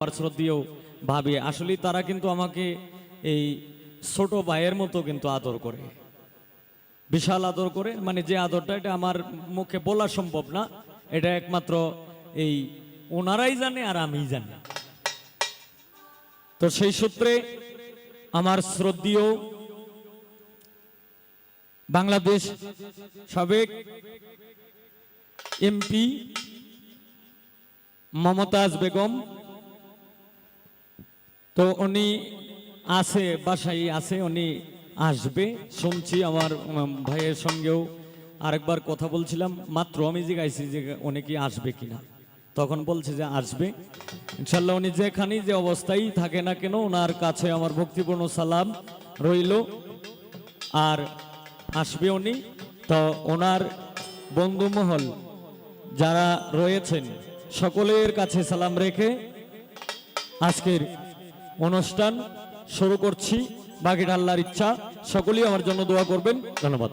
আমার শ্রদ্ধেয় ভাবি আসলে তারা কিন্তু আমাকে এই ছোট ভাইয়ের মতো কিন্তু আদর করে। বিশাল আদর করে মানে যে আদরটা, এটা আমার মুখে বলা সম্ভব না। এটা একমাত্র এই ওনারাই জানে আর আমিই জানি। তো সেই সূত্রে আমার শ্রদ্ধেয় বাংলাদেশ সাবেক এমপি মমতাজ বেগম তো উনি আছে, বাসায় আছে, উনি আসবে। শুনছি আমার ভাইয়ের সঙ্গেও আরেকবার কথা বলছিলাম, মাত্র আমি জিজ্ঞাসি যে উনি কি আসবে কিনা। তখন বলছে যে আসবে। ইনশাল্লাহ উনি যেখানেই যে অবস্থায় থাকে না কেন ওনার কাছে আমার ভক্তিপূর্ণ সালাম রইল। আর আসবে উনি। তো ওনার বন্ধুমহল যারা রয়েছেন, সকলের কাছে সালাম রেখে আজকের অনুষ্ঠান শুরু করছি। বাকিটা আল্লাহর ইচ্ছা। সকলেই আমার জন্য দোয়া করবেন। ধন্যবাদ।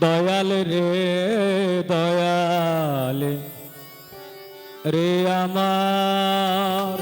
দয়াল রে দয়াল রে আমার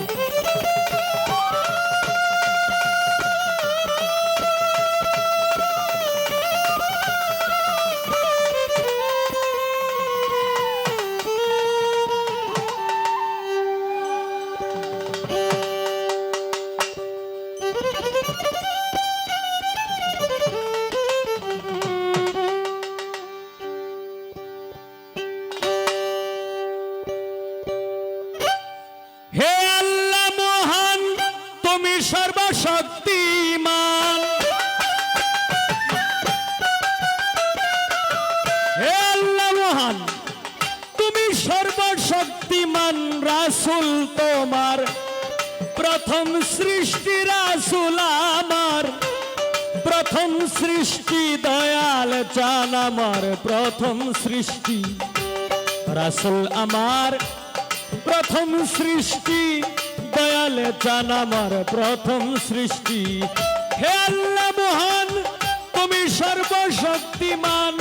সৃষ্টি রাসুল আমার। প্রথম সৃষ্টি দয়াল চান আমার। প্রথম সৃষ্টি রাসুল আমার। প্রথম সৃষ্টি দয়াল চান আমার। প্রথম সৃষ্টি। হে মহান, তুমি সর্বশক্তিমান।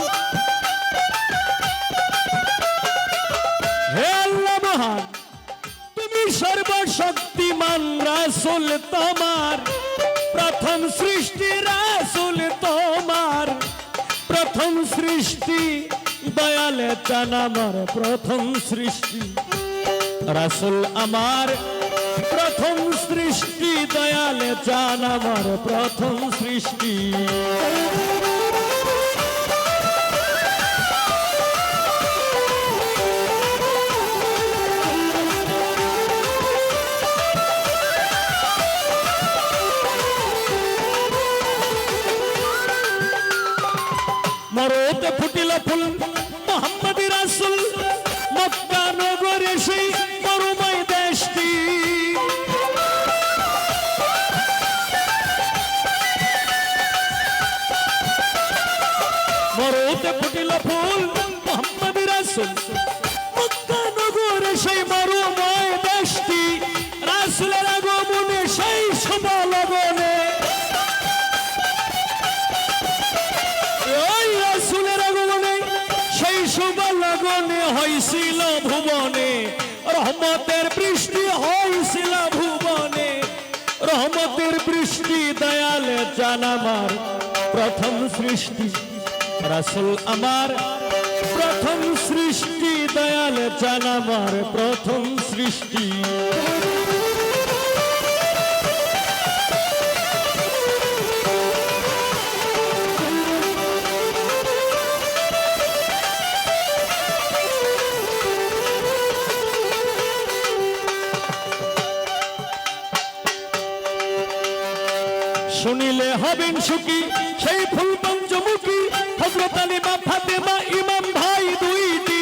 হে আল্লাহ মহান। সর্বশক্তিমান রাসুল তোমার। প্রথম সৃষ্টি রাসুল তোমার। প্রথম সৃষ্টি দয়ালে চান আমার প্রথম সৃষ্টি। রাসুল আমার প্রথম সৃষ্টি দয়ালে চান আমার প্রথম সৃষ্টি। মরতে ফুটিল ফুল। মোহাম্মদ রাসুল মক্কা নগরে সেই মরুময় দেশটি। মরতে ফুটিল ফুল হয়েছিল ভুবনে, রহমতের বৃষ্টি হয়েছিল ভুবনে। রহমতের বৃষ্টি দয়ালে জানামার প্রথম সৃষ্টি। রাসুল আমার প্রথম সৃষ্টি দয়াল জানামার প্রথম সৃষ্টি। হবেন সুখী, সেই ফুল পঞ্চমুখী, হজরত আলী মা ফাতেমা, ইমাম ভাই দুইটি।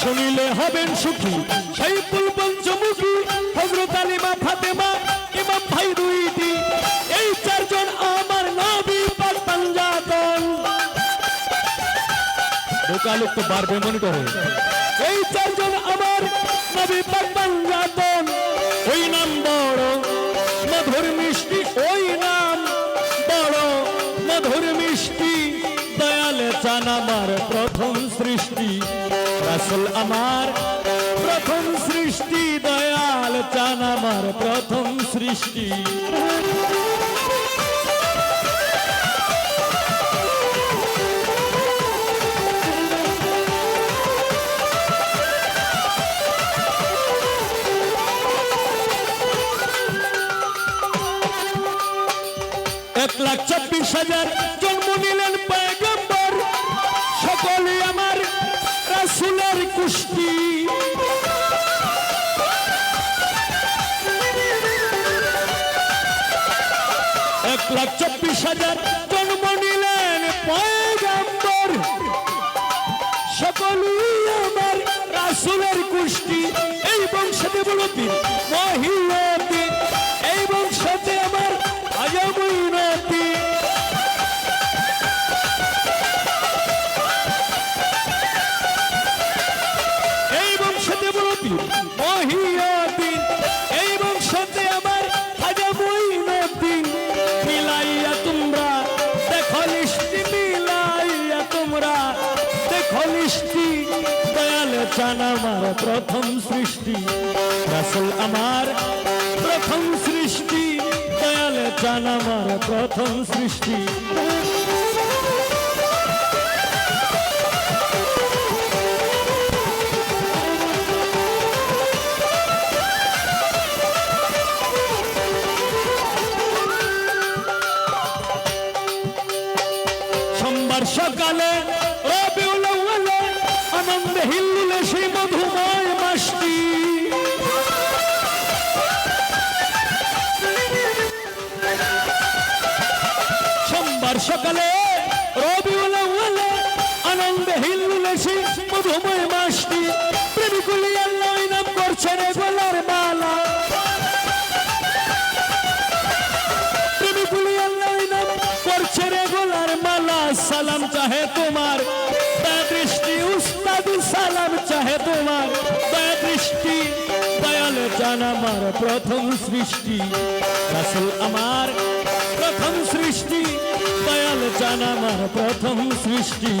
শুনিলে হবেন সুখী, সেই ফুল পঞ্চমুখী, হজরত আলী মা ফাতেমা, ইমাম ভাই দুইটি। এই চারজন আমার নবী পাঞ্জাতন। ঢোকা তো বাড়বে মনে করে। এই চারজন আমার নবী পাক পাঞ্জাতন ওই নাম বড় মধুর মিষ্টি, ওই নাম বড় মধুর মিষ্টি। দয়ালে চান আমার প্রথম সৃষ্টি। রাসুল আমার প্রথম সৃষ্টি, দয়াল চান আমার প্রথম সৃষ্টি। হাজার জন্ম নিলেন পয়গম্বর। সকলে আমার রাসুলের কুষ্টি। এক লাখ চব্বিশ হাজার প্রথম সৃষ্টি। রাসুল আমার প্রথম সৃষ্টি। দয়াল চান আমার প্রথম সৃষ্টি। সোমবার সকালে চাহে তোমার দয়া দৃষ্টি উস্তাদ সালাম চাহে তোমার দয়া দৃষ্টি দয়াল চান আমার প্রথম সৃষ্টি রাসুল আমার প্রথম সৃষ্টি দয়াল চান আমার প্রথম সৃষ্টি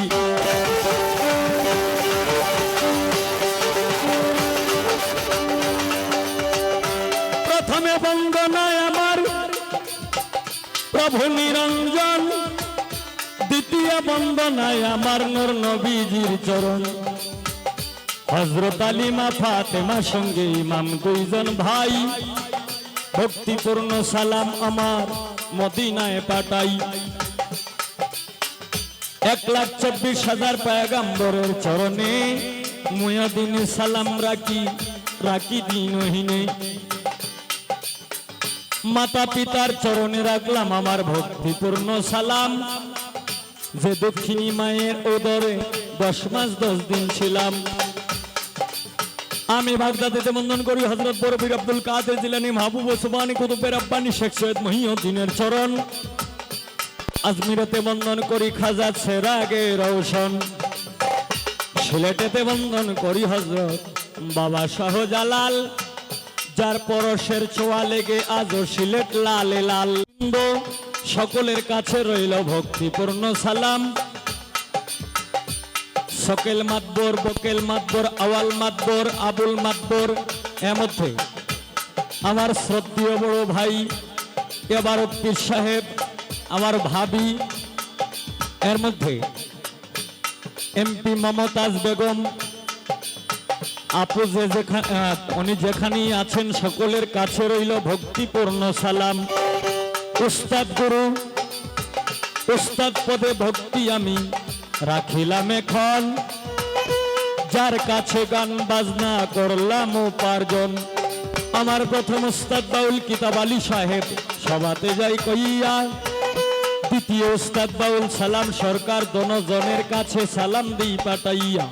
প্রথমে বন্দনায় আমার প্রভু নিরঞ্জন দ্বিতীয় বন্দনায় আমার নর নবীজির চরণ। হজরত আলিমা ফাতেমা সঙ্গে ইমাম দুইজন ভাই। ভক্তিপূর্ণ সালাম আমার মদিনায় পাঠাই। এক লাখ চব্বিশ হাজার পায়গাম্বরের চরণে মুয়াদিন সালাম রাখি রাখি দিনহীনে মাতা পিতার চরণে রাখলাম আমার ভক্তিপূর্ণ সালাম। যে দক্ষিণী মায়ের ওদরে দশ মাস দশ দিন ছিলাম। আমি বাগদাদেতে বন্ধন করি হজরত বরফির আব্দুল কাদের জিলানি মাহবুব ওসমানী কুতুবের আব্বানি শেখ সৈয়দ মহিউদ্দিনের চরণ। আজমিরাতে বন্ধন করি খাজা সেরাগে রৌশন সিলেটেতে বন্ধন করি হজরত বাবা শাহজালাল। যার পরশের ছোঁয়া লেগে আজও সিলেট লালে লাল। সকলের কাছে রইল ভক্তিপূর্ণ সালাম। সকেল মাতবর, বকেল মাতবর, আওয়াল মাতবর, আবুল মাতবর এর মধ্যে আমার শ্রদ্ধেয় বড় ভাই, এবার পীর সাহেব, আমার ভাবি, এর মধ্যে এমপি মমতাজ বেগম, আপু যে যেখানে উনি যেখানেই আছেন, সকলের কাছে রইল ভক্তিপূর্ণ সালাম। উস্তাদ গুরু, উস্তাদ পদে ভক্তি আমি রাখিলাম এখন। যার কাছে গান, বাজনা করলাম উপার্জন। আমার প্রথম উস্তাদ বাউল কিতাব আলী সাহেব সভাতে যাই কইয়া, দ্বিতীয় উস্তাদ বাউল সালাম সরকার দনজনের কাছে সালাম দিই পাঠাইয়া।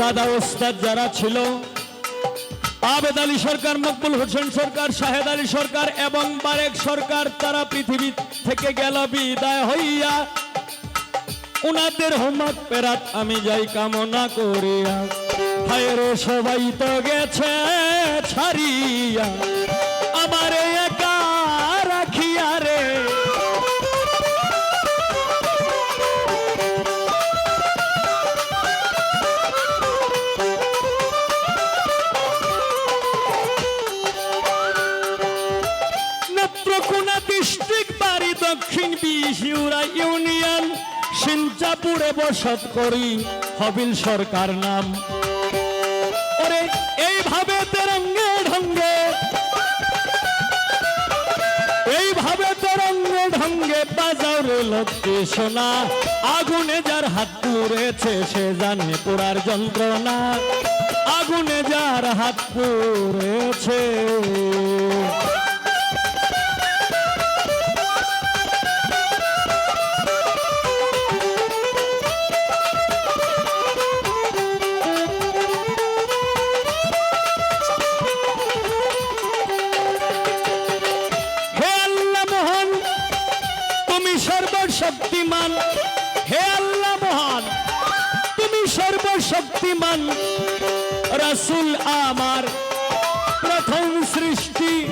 দাদা ওস্তাদ যারা ছিল আবেদ আলী সরকার, মকবুল হোসেন সরকার, শাহেদ আলী সরকার এবং বারেক সরকার, তারা পৃথিবী থেকে গেল বিদায় হইয়া। উনাদের হোমক পেরাত আমি যাই কামনা করিয়া। সবাই তো গেছে ছাড়িয়া। সিঞ্চাপুরে বসত করি, হবিল সরকার নাম। ওরে, এইভাবে তেরঙ্গে ঢঙ্গে, এইভাবে তরঙ্গে ঢঙ্গে বাজাও লোককে শোনা আগুনে যার হাত পুড়েছে, সে জানে পোড়ার যন্ত্রণা। আগুনে যার হাত পুড়েছে। রাসুল আমার। প্রথম সৃষ্টি,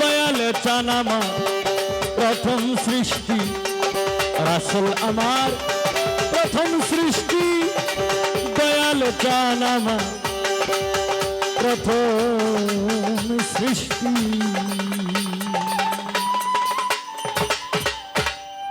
দয়াল চানামা। প্রথম সৃষ্টি, রাসুল আমার। প্রথম সৃষ্টি, দয়াল চানামা। প্রথম সৃষ্টি।